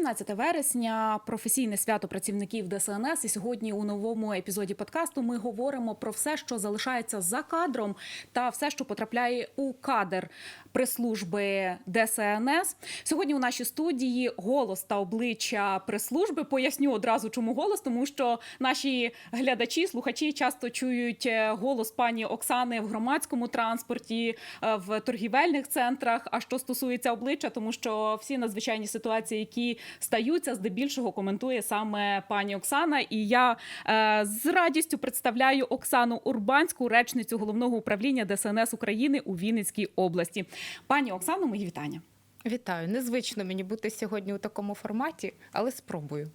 17 вересня професійне свято працівників ДСНС. І сьогодні у новому епізоді подкасту ми говоримо про все, що залишається за кадром, та все, що потрапляє у кадр прес-служби ДСНС. Сьогодні у нашій студії голос та обличчя прес-служби. Поясню одразу, чому голос, тому що наші глядачі, слухачі часто чують е, голос пані Оксани в громадському транспорті, е, в торгівельних центрах. А що стосується обличчя, тому що всі надзвичайні ситуації, які стаються, здебільшого коментує саме пані Оксана. І я е, з радістю представляю Оксану Урбанську, речницю головного управління ДСНС України у Вінницькій області. Пані Оксано, мої вітання. Вітаю. Незвично мені бути сьогодні у такому форматі, але спробую.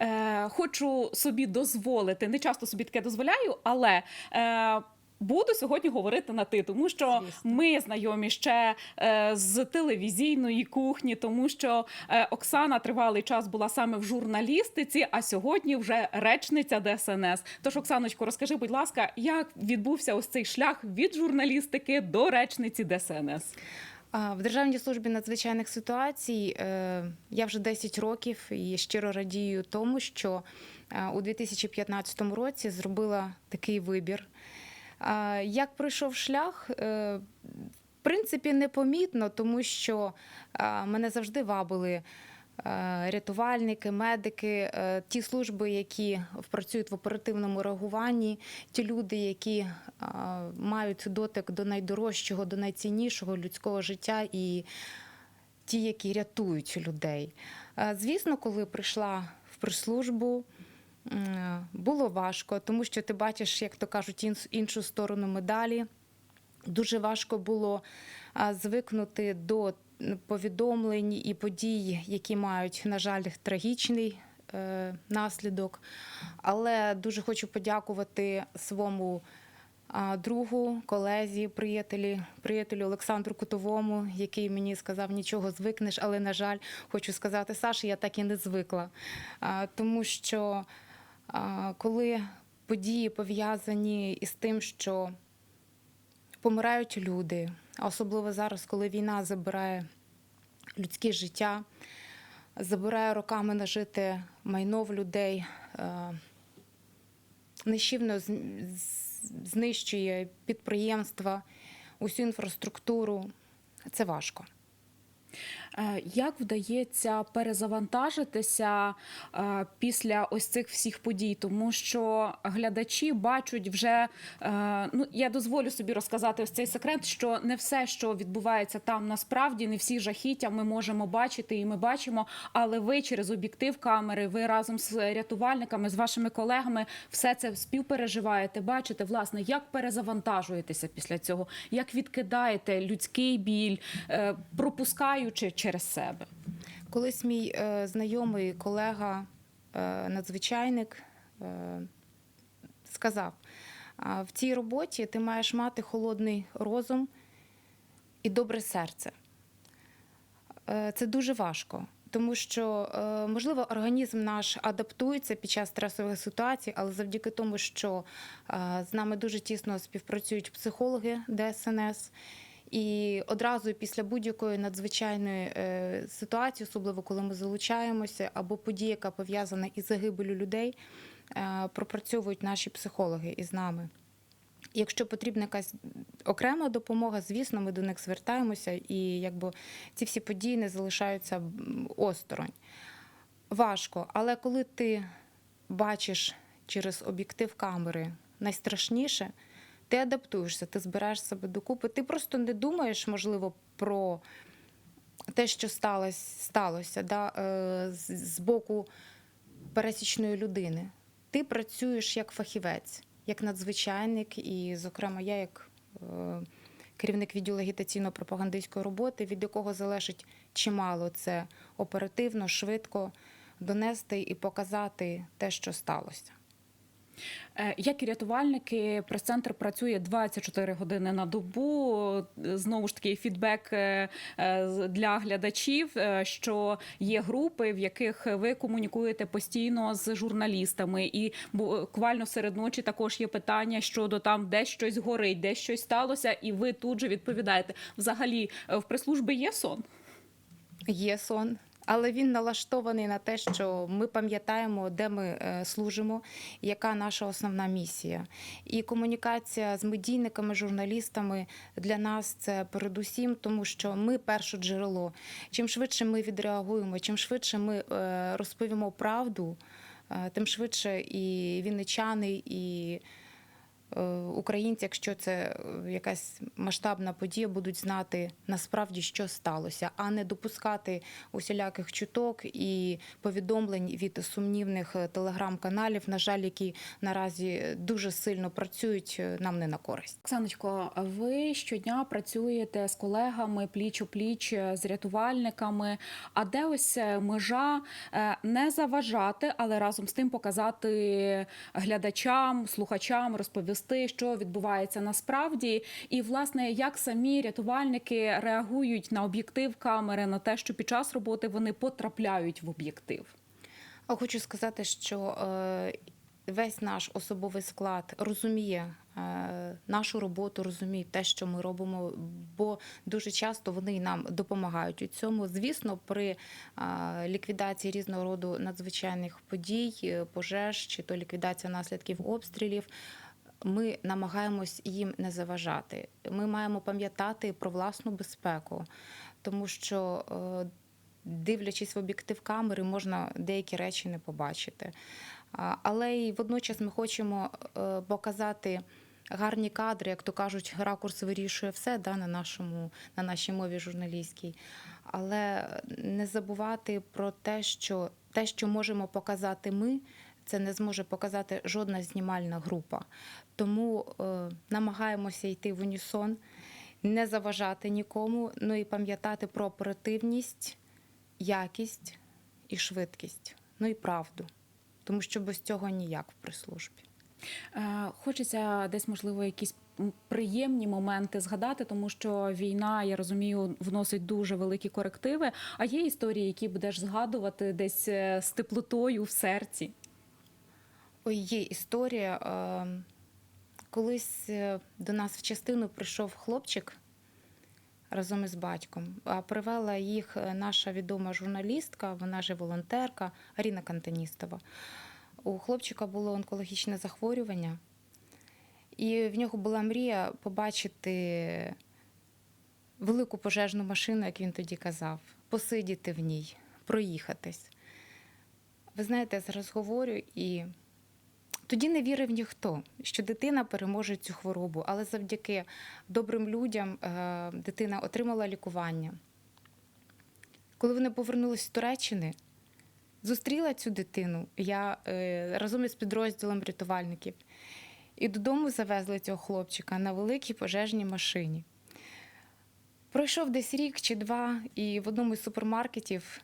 Е, хочу собі дозволити, не часто собі таке дозволяю, але. Е, Буду сьогодні говорити на ти, тому що Звісно. ми знайомі ще е, з телевізійної кухні, тому що е, Оксана тривалий час була саме в журналістиці, а сьогодні вже речниця ДСНС. Тож, Оксаночко, розкажи, будь ласка, як відбувся ось цей шлях від журналістики до речниці ДСНС? В Державній службі надзвичайних ситуацій е, я вже 10 років і щиро радію тому, що е, у 2015 році зробила такий вибір. Як пройшов шлях? Е, В принципі, непомітно, тому що мене завжди вабили е, рятувальники, медики, е, ті служби, які працюють в оперативному реагуванні, ті люди, які мають дотик до найдорожчого, до найціннішого людського життя, і ті, які рятують людей. Звісно, коли прийшла в прес-службу, м, було важко, тому що ти бачиш, як то кажуть, іншу сторону медалі. Дуже важко було звикнути до повідомлень і подій, які мають, на жаль, трагічний е, наслідок. Але дуже хочу подякувати своєму другу, колезі, приятелі, приятелю Олександру Кутовому, який мені сказав, нічого звикнеш, але, на жаль, хочу сказати, Саша, я так і не звикла. Тому що коли події пов'язані із тим, що помирають люди, особливо зараз, коли війна забирає людське життя, забирає роками нажите майно в людей, нищівно знищує підприємства, усю інфраструктуру. Це важко. Е, Як вдається перезавантажитися е, після ось цих всіх подій? Тому що глядачі бачать вже е, ну я дозволю собі розказати ось цей секрет, що не все, що відбувається там, насправді не всі жахіття ми можемо бачити, і ми бачимо. Але ви через об'єктив камери, ви разом з рятувальниками, з вашими колегами, все це співпереживаєте, бачите, власне, як перезавантажуєтеся після цього, як відкидаєте людський біль, пропускаючи через себе. Колись мій е, знайомий колега, е, надзвичайник, е, сказав: в цій роботі ти маєш мати холодний розум і добре серце. Е, це дуже важко. Тому що, е, можливо, організм наш адаптується під час стресових ситуацій, але завдяки тому, що е, з нами дуже тісно співпрацюють психологи ДСНС, і одразу після будь-якої надзвичайної е, ситуації, особливо коли ми залучаємося, або подія, яка пов'язана із загибелю людей, е, пропрацьовують наші психологи із нами. Якщо потрібна якась окрема допомога, звісно, ми до них звертаємося, і якби ці всі події не залишаються осторонь. Важко, але коли ти бачиш через об'єктив камери найстрашніше, ти адаптуєшся, ти збираєш себе докупи. Ти просто не думаєш, можливо, про те, що сталося, сталося да, е, з, боку пересічної людини. Ти працюєш як фахівець, як надзвичайник, і, зокрема, я як е, керівник відділу агітаційно-пропагандистської роботи, від якого залежить чимало це оперативно, швидко донести і показати те, що сталося. Е, Як і рятувальники, прес-центр працює 24 години на добу. Знову ж таки, фідбек е, е, для глядачів, що є групи, в яких ви комунікуєте постійно з журналістами, і буквально серед ночі також є питання щодо там, де щось горить, де щось сталося, і ви тут же відповідаєте. Взагалі, в прес-служби є сон? Є сон, але він налаштований на те, що ми пам'ятаємо, де ми е, служимо, яка наша основна місія. І комунікація з медійниками, журналістами для нас це передусім, тому що ми перше джерело. Чим швидше ми відреагуємо, чим швидше ми е, розповімо правду, е, тим швидше і вінничани, і українці, якщо це е, якась масштабна подія, будуть знати насправді, що сталося, а не допускати усіляких чуток і повідомлень від сумнівних е, телеграм-каналів, на жаль, які наразі дуже сильно працюють е, нам не на користь. Оксаночко, ви щодня працюєте з колегами пліч у пліч з рятувальниками. А де ось е, межа е, не заважати, але разом з тим показати глядачам, слухачам, розповісти, що відбувається насправді, і власне як самі рятувальники реагують на об'єктив камери, на те, що під час роботи вони потрапляють в об'єктив. Хочу сказати, що е, весь наш особовий склад розуміє е, нашу роботу, розуміє те, що ми робимо, бо дуже часто вони нам допомагають у цьому. Звісно, при е, ліквідації різного роду надзвичайних подій, пожеж чи то ліквідація наслідків обстрілів. Ми намагаємось їм не заважати. Ми маємо пам'ятати про власну безпеку, тому що е, дивлячись в об'єктив камери, можна деякі речі не побачити. Але й водночас ми хочемо е, показати гарні кадри, як то кажуть, ракурс вирішує все да, на, нашому, на нашій мові журналістській. Але не забувати про те, що те, що можемо показати ми, це не зможе показати жодна знімальна група. Тому е, намагаємося йти в унісон, не заважати нікому, ну і пам'ятати про оперативність, якість і швидкість, ну і правду. Тому що без цього ніяк в прес-службі. Е, Хочеться десь, можливо, якісь приємні моменти згадати, тому що війна, я розумію, вносить дуже великі корективи. А є історії, які будеш згадувати десь е, з теплотою в серці. Ой, є історія. е, Колись е, до нас в частину прийшов хлопчик разом із батьком. А привела їх е, наша відома журналістка, вона же волонтерка Аріна Кантаністова. У хлопчика було онкологічне захворювання, і в нього була мрія побачити велику пожежну машину, як він тоді казав, посидіти в ній, проїхатись. Ви знаєте, я зараз говорю і тоді не вірив ніхто, що дитина переможе цю хворобу, але завдяки добрим людям е, дитина отримала лікування. Коли вони повернулися з Туреччини, зустріла цю дитину я е, разом із підрозділом рятувальників. І додому завезли цього хлопчика на великій пожежній машині. Пройшов десь рік чи два, і в одному із супермаркетів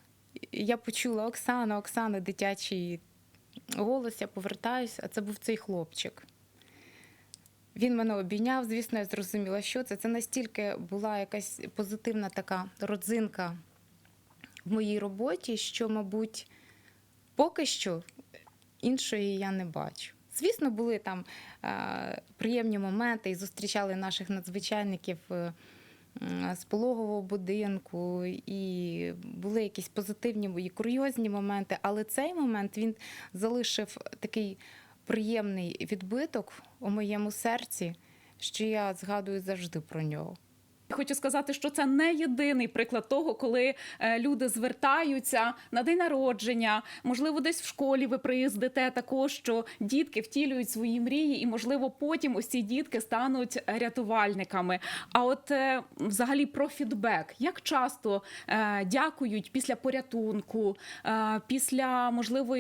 я почула Оксана, Оксана, дитячий голос, я повертаюся, а це був цей хлопчик. Він мене обійняв, звісно, я зрозуміла, що це. Це настільки була якась позитивна така родзинка в моїй роботі, що, мабуть, поки що іншої я не бачу. Звісно, були там е, приємні моменти і зустрічали наших надзвичайників е, з пологового будинку, і були якісь позитивні і курйозні моменти, але цей момент він залишив такий приємний відбиток у моєму серці, що я згадую завжди про нього. Хочу сказати, що це не єдиний приклад того, коли е, люди звертаються на день народження, можливо, десь в школі ви приїздите також, що дітки втілюють свої мрії, і можливо потім ось ці дітки стануть рятувальниками. А от е, взагалі про фідбек, як часто е, дякують після порятунку, після можливо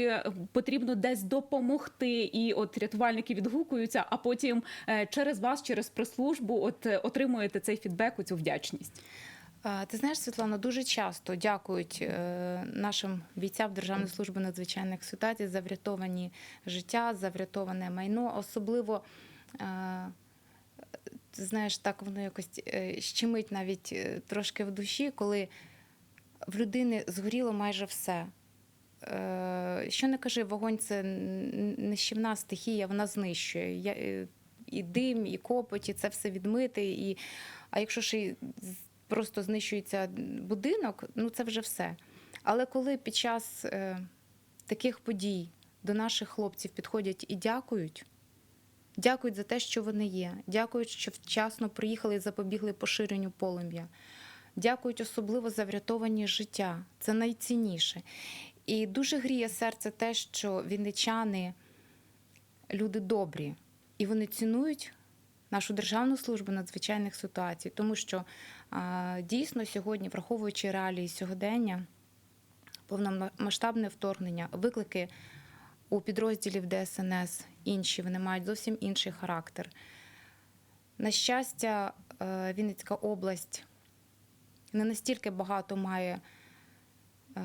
потрібно десь допомогти, і от рятувальники відгукуються, а потім через вас, через прес-службу, от отримуєте цей фідбек, цю вдячність. Ти знаєш, Світлана, дуже часто дякують е, нашим бійцям Державної служби надзвичайних ситуацій за врятовані життя, за врятоване майно. Особливо, е, знаєш, так воно якось е, щемить навіть трошки в душі, коли в людини згоріло майже все. Що не кажи, вогонь це нищівна стихія, вона знищує. І дим, і копоті, це все відмити. І... А якщо ще просто знищується будинок, ну це вже все. Але коли під час е, таких подій до наших хлопців підходять і дякують, дякують за те, що вони є, дякують, що вчасно приїхали і запобігли поширенню полум'я, дякують особливо за врятовані життя. Це найцінніше. І дуже гріє серце те, що вінничани люди добрі, і вони цінують нашу державну службу надзвичайних ситуацій, тому що дійсно сьогодні, враховуючи реалії сьогодення, повномасштабне вторгнення, виклики у підрозділів ДСНС інші, вони мають зовсім інший характер. На щастя, е, Вінницька область не настільки багато має, е,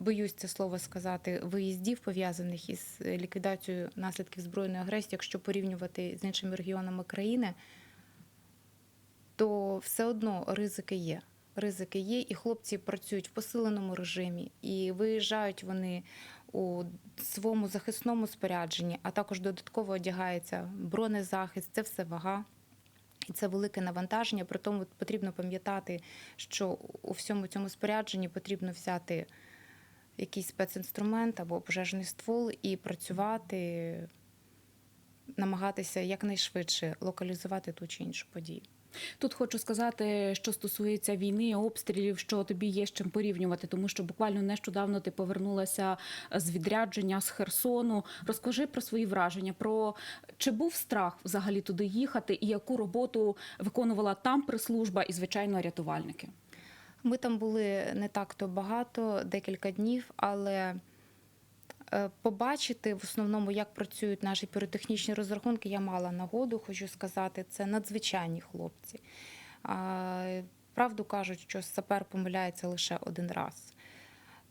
боюсь це слово сказати, виїздів, пов'язаних із ліквідацією наслідків збройної агресії, якщо порівнювати з іншими регіонами країни, то все одно ризики є. Ризики є, і хлопці працюють в посиленому режимі, і виїжджають вони у своєму захисному спорядженні, а також додатково одягається бронезахист, це все вага. І це велике навантаження. При тому потрібно пам'ятати, що у всьому цьому спорядженні потрібно взяти якийсь спецінструмент або пожежний ствол і працювати, намагатися якнайшвидше локалізувати ту чи іншу подію. Тут хочу сказати, що стосується війни, обстрілів, що тобі є з чим порівнювати, тому що буквально нещодавно ти повернулася з відрядження з Херсону. Розкажи про свої враження, про чи був страх взагалі туди їхати, і яку роботу виконувала там прес-служба і звичайно рятувальники. Ми там були не так-то багато, декілька днів, але е, побачити в основному, як працюють наші піротехнічні розрахунки, я мала нагоду, хочу сказати, це надзвичайні хлопці. Правду кажуть, що сапер помиляється лише один раз.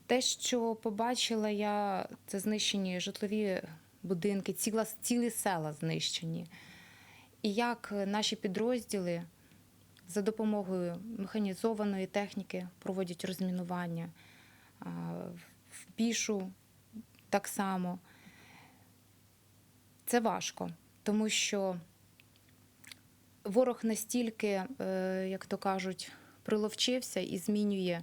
Те, що побачила я, це знищені житлові будинки, ціла, цілі села знищені. І як наші підрозділи за допомогою механізованої техніки проводять розмінування в пішу так само. Це важко, тому що ворог настільки, е, як то кажуть, приловчився і змінює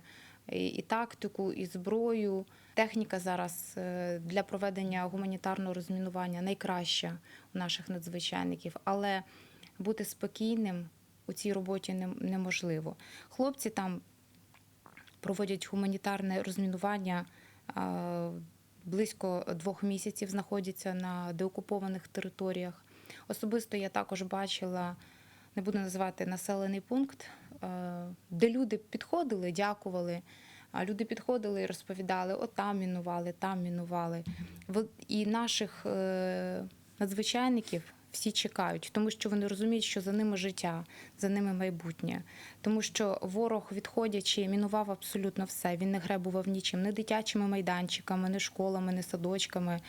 і, тактику, і зброю. Техніка зараз е, для проведення гуманітарного розмінування найкраща у наших надзвичайників, але бути спокійним у цій роботі неможливо. Хлопці там проводять гуманітарне розмінування. Близько двох місяців знаходяться на деокупованих територіях. Особисто я також бачила, не буду називати населений пункт, де люди підходили, дякували. А люди підходили і розповідали: от там мінували, там мінували. І наших е, надзвичайників всі чекають, тому що вони розуміють, що за ними життя, за ними майбутнє. Тому що ворог, відходячи, мінував абсолютно все. Він не гребував нічим, не дитячими майданчиками, не школами, не садочками,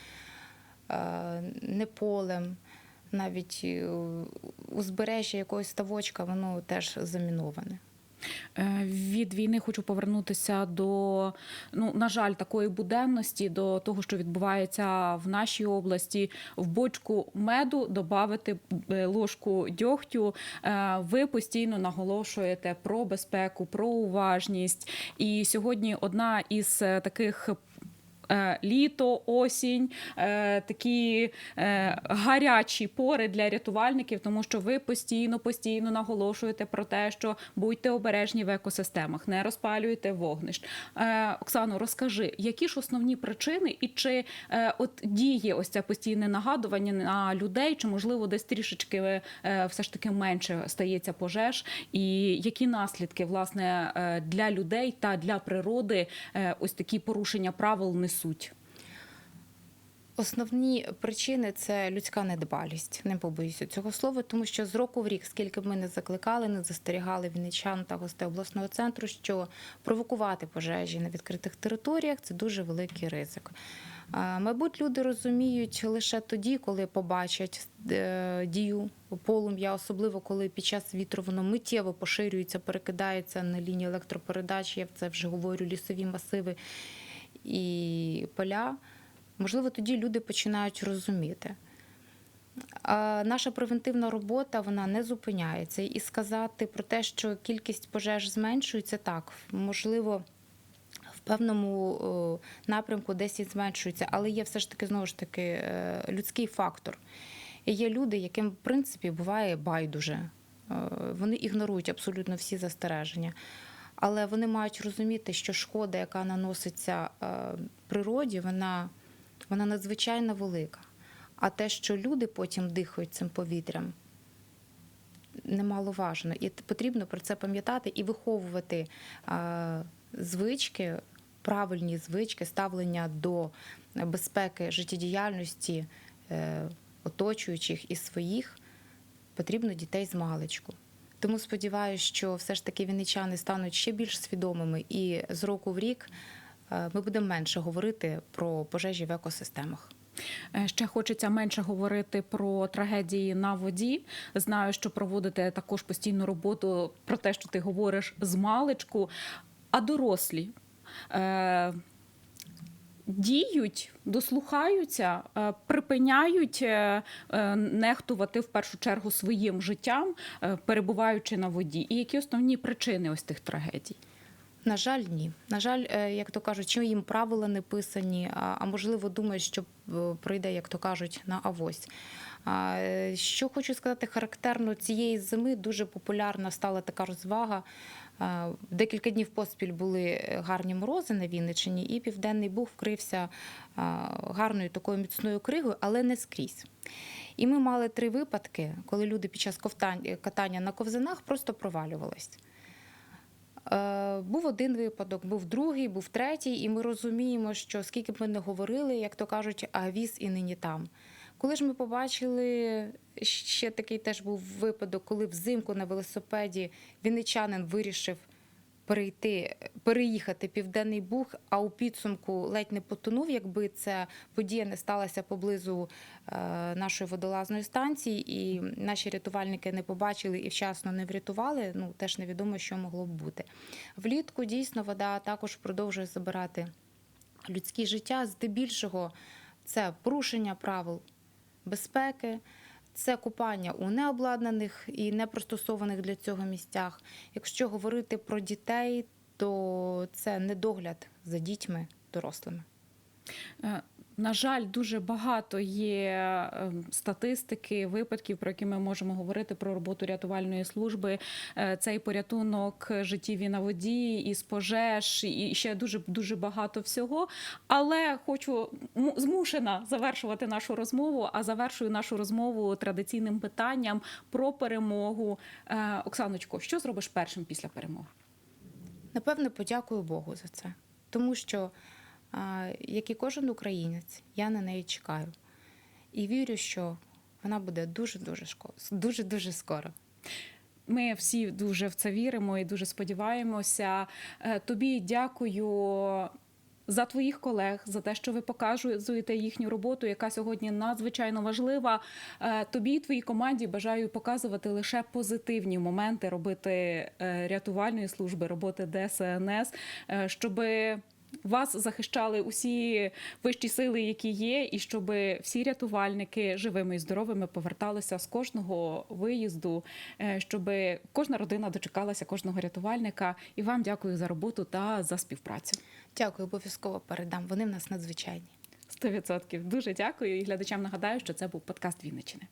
е, не полем. Навіть е, узбережжя якогось ставочка, воно теж заміноване. Е, Від війни хочу повернутися до ну на жаль, такої буденності, до того, що відбувається в нашій області. В бочку меду додати ложку дьогтю. Е, Ви постійно наголошуєте про безпеку, про уважність. І сьогодні одна із е, таких. Е, Літо, осінь, е, такі е, гарячі пори для рятувальників, тому що ви постійно, постійно наголошуєте про те, що будьте обережні в екосистемах, не розпалюйте вогнищ. Оксано, розкажи, які ж основні причини, і чи от діє ось це постійне нагадування на людей, чи можливо десь трішечки все ж таки менше стається пожеж, і які наслідки власне для людей та для природи ось такі порушення правил несуть? Основні причини це людська недбалість. Не побоюся цього слова, тому що з року в рік, скільки б ми не закликали, не застерігали вінничан та гостей обласного центру, що провокувати пожежі на відкритих територіях це дуже великий ризик. Мабуть, люди розуміють лише тоді, коли побачать е, дію полум'я, особливо коли під час вітру воно миттєво поширюється, перекидається на лінії електропередач. Я це вже говорю, лісові масиви і поля. Можливо, тоді люди починають розуміти. Наша превентивна робота вона не зупиняється. І сказати про те, що кількість пожеж зменшується, так, можливо, в певному напрямку десь і зменшується, але є все ж таки знову ж таки е, людський фактор. І є люди, яким в принципі буває байдуже. Е, Вони ігнорують абсолютно всі застереження. Але вони мають розуміти, що шкода, яка наноситься е, природі, вона, вона надзвичайно велика. А те, що люди потім дихають цим повітрям, немаловажно. І потрібно про це пам'ятати і виховувати е, звички, правильні звички, ставлення до безпеки життєдіяльності е, оточуючих і своїх потрібно дітей з маличку. Тому сподіваюся, що все ж таки вінничани стануть ще більш свідомими, і з року в рік е, ми будемо менше говорити про пожежі в екосистемах. Е, Ще хочеться менше говорити про трагедії на воді. Знаю, що проводите також постійну роботу про те, що ти говориш з маличку. А дорослі е, діють, дослухаються, е, припиняють е, е, нехтувати в першу чергу своїм життям, перебуваючи на воді. І які основні причини ось тих трагедій? На жаль, ні. На жаль, як то кажуть, чи їм правила не писані, а, можливо, думають, що е, пройде, як то кажуть, на авось. Що хочу сказати, характерно цієї зими дуже популярна стала така розвага. Декілька днів поспіль були е, гарні морози на Вінниччині, і Південний Буг вкрився гарною такою міцною кригою, але не скрізь. І ми мали три випадки, коли люди під час катання на ковзанах просто провалювались. Е, Був один випадок, був другий, був третій, і ми розуміємо, що скільки б ми не говорили, як то кажуть, а віз і нині там. Коли ж ми побачили, ще такий теж був випадок, коли взимку на велосипеді вінничанин вирішив перейти, переїхати південний буг, а у підсумку ледь не потонув, якби ця подія не сталася поблизу е, нашої водолазної станції, і наші рятувальники не побачили і вчасно не врятували. Ну теж невідомо, що могло б бути. Влітку дійсно вода також продовжує забирати людське життя. Здебільшого це порушення правил безпеки. Це купання у необладнаних і непростосованих для цього місцях. Якщо говорити про дітей, то це недогляд за дітьми дорослими. Е, На жаль, дуже багато є е, статистики, випадків, про які ми можемо говорити про роботу рятувальної служби. Е, Цей порятунок життів і на воді, із пожеж, і ще дуже дуже багато всього. Але хочу змушена завершувати нашу розмову. А завершую нашу розмову традиційним питанням про перемогу. Е, Оксаночко, що зробиш першим після перемоги? Напевне, подякую Богу за це, тому що, як і кожен українець, я на неї чекаю і вірю, що вона буде дуже дуже дуже дуже скоро. Ми всі дуже в це віримо і дуже сподіваємося. Е, Тобі дякую. За твоїх колег, за те, що ви показуєте їхню роботу, яка сьогодні надзвичайно важлива. Е, Тобі і твоїй команді бажаю показувати лише позитивні моменти роботи е, рятувальної служби, роботи ДСНС, щоби вас захищали усі вищі сили, які є, і щоб всі рятувальники живими і здоровими поверталися з кожного виїзду, е, щоб кожна родина дочекалася кожного рятувальника. І вам дякую за роботу та за співпрацю. Дякую, обов'язково передам. Вони в нас надзвичайні. 100%. Дуже дякую. І глядачам нагадаю, що це був подкаст Вінничини.